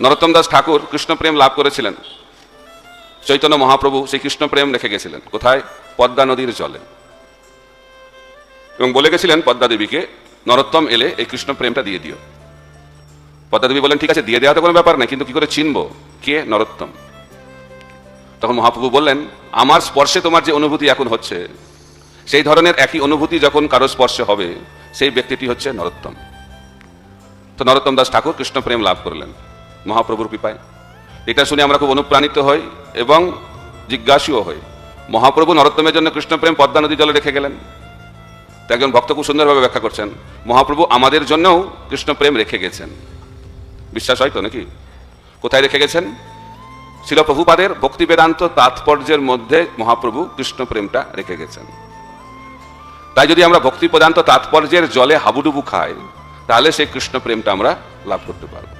নরোত্তম দাস ঠাকুর কৃষ্ণপ্রেম লাভ করেছিলেন। চৈতন্য মহাপ্রভু সেই কৃষ্ণপ্রেম রেখে গেছিলেন। কোথায়? পদ্মা নদীর জলে। এবং বলে গেছিলেন পদ্মা দেবীকে, নরোত্তম এলে এই কৃষ্ণপ্রেমটা দিয়ে দিও। পদ্মা দেবী বলেন ঠিক আছে, দিয়ে দেওয়া তো কোনো ব্যাপার নেই, কিন্তু কি করে চিনব? কে নরোত্তম? তখন মহাপ্রভু বললেন, আমার স্পর্শে তোমার যে অনুভূতি এখন হচ্ছে, সেই ধরনের একই অনুভূতি যখন কারও স্পর্শে হবে, সেই ব্যক্তিটি হচ্ছে নরোত্তম। তো নরোত্তম দাস ঠাকুর কৃষ্ণপ্রেম লাভ করলেন। মহাপ্রভুর কৃপায়। এটা শুনে আমরা খুব অনুপ্রাণিত হই এবং জিজ্ঞাসীও হই। মহাপ্রভু নরোত্তমের জন্য কৃষ্ণপ্রেম পদ্মা নদী জলে রেখে গেলেন। তো একজন ভক্ত খুব সুন্দরভাবে ব্যাখ্যা করছেন, মহাপ্রভু আমাদের জন্যও কৃষ্ণপ্রেম রেখে গেছেন। বিশ্বাস হয় তো নাকি? কোথায় রেখে গেছেন? শিলপ্রভুপাদের ভক্তি বেদান্ত তাৎপর্যের মধ্যে মহাপ্রভু কৃষ্ণ প্রেমটা রেখে গেছেন। তাই যদি আমরা ভক্তি বেদান্ত তাৎপর্যের জলে হাবুডুবু খাই, তাহলে সেই কৃষ্ণ প্রেমটা আমরা লাভ করতে পারব।